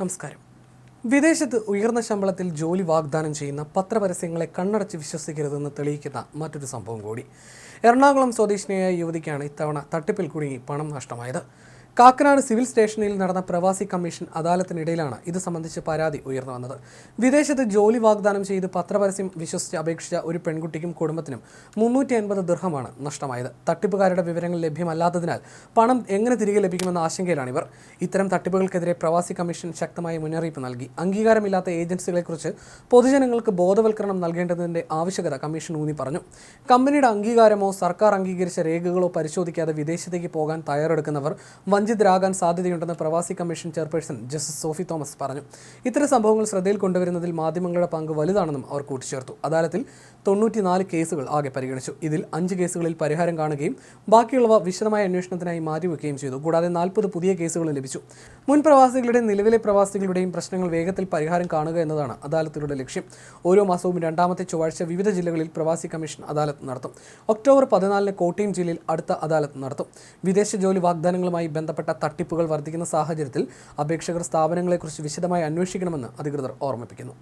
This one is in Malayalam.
നമസ്കാരം. വിദേശത്ത് ഉയർന്ന ശമ്പളത്തിൽ ജോലി വാഗ്ദാനം ചെയ്യുന്ന പത്രപരസ്യങ്ങളെ കണ്ണടച്ച് വിശ്വസിക്കരുതെന്ന് തെളിയിക്കുന്ന മറ്റൊരു സംഭവം കൂടി. എറണാകുളം സ്വദേശിനിയായ യുവതിക്കാണ് ഇത്തവണ തട്ടിപ്പിൽ കുടുങ്ങി പണം നഷ്ടമായത്. കാക്കനാട് സിവിൽ സ്റ്റേഷനിൽ നടന്ന പ്രവാസി കമ്മീഷൻ അദാലത്തിനിടയിലാണ് ഇത് സംബന്ധിച്ച് പരാതി ഉയർന്നു വന്നത്. വിദേശത്ത് ജോലി വാഗ്ദാനം ചെയ്ത് പത്രപരസ്യം വിശ്വസിച്ച് അപേക്ഷിച്ച ഒരു പെൺകുട്ടിക്കും കുടുംബത്തിനും മുന്നൂറ്റി അൻപത് ദൃഹമാണ് നഷ്ടമായത്. തട്ടിപ്പുകാരുടെ വിവരങ്ങൾ ലഭ്യമല്ലാത്തതിനാൽ പണം എങ്ങനെ തിരികെ ലഭിക്കുമെന്ന ആശങ്കയിലാണ് ഇവർ ഇത്തരം തട്ടിപ്പുകൾക്കെതിരെ പ്രവാസി കമ്മീഷൻ ശക്തമായ മുന്നറിയിപ്പ് നൽകി. അംഗീകാരമില്ലാത്ത ഏജൻസികളെക്കുറിച്ച് പൊതുജനങ്ങൾക്ക് ബോധവൽക്കരണം നൽകേണ്ടതിന്റെ ആവശ്യകത കമ്മീഷൻ ഊന്നി പറഞ്ഞു. കമ്പനിയുടെ അംഗീകാരമോ സർക്കാർ അംഗീകരിച്ച രേഖകളോ പരിശോധിക്കാതെ വിദേശത്തേക്ക് പോകാൻ തയ്യാറെടുക്കുന്നവർ വഞ്ചിതരാകാൻ സാധ്യതയുണ്ടെന്ന് പ്രവാസി commission chairperson justice Sophy Thomas പറഞ്ഞു. ഇത്തരം സംഭവങ്ങൾ ശ്രദ്ധയിൽ കൊണ്ടുവരുന്നതിൽ മാധ്യമങ്ങളുടെ പങ്ക് വലുതാണെന്നും അവർ കൂട്ടിച്ചേർത്തു. അദാലത്തിൽ തൊണ്ണൂറ്റിനാല് കേസുകൾ ആകെ പരിഗണിച്ചു. ഇതിൽ അഞ്ച് കേസുകളിൽ പരിഹാരം കാണുകയും ബാക്കിയുള്ളവ വിശദമായ അന്വേഷണത്തിനായി മാറ്റിവെക്കുകയും ചെയ്തു. കൂടാതെ നാൽപ്പത് പുതിയ കേസുകളും ലഭിച്ചു. മുൻ പ്രവാസികളുടെയും നിലവിലെ പ്രവാസികളുടെയും പ്രശ്നങ്ങൾ വേഗത്തിൽ പരിഹാരം കാണുക എന്നതാണ് അദാലത്തിലൂടെ ലക്ഷ്യം. ഓരോ മാസവും രണ്ടാമത്തെ ചൊവ്വാഴ്ച വിവിധ ജില്ലകളിൽ പ്രവാസി കമ്മീഷൻ അദാലത്ത് നടത്തും. ഒക്ടോബർ പതിനാലിന് കോട്ടയം ജില്ലയിൽ അടുത്ത അദാലത്ത് നടത്തും. വിദേശ ജോലി വാഗ്ദാനങ്ങളുമായി ബന്ധപ്പെട്ട തട്ടിപ്പുകൾ വർദ്ധിക്കുന്ന സാഹചര്യത്തിൽ അപേക്ഷകർ സ്ഥാപനങ്ങളെക്കുറിച്ച് വിശദമായി അന്വേഷിക്കണമെന്ന് അധികൃതർ ഓർമ്മിപ്പിക്കുന്നു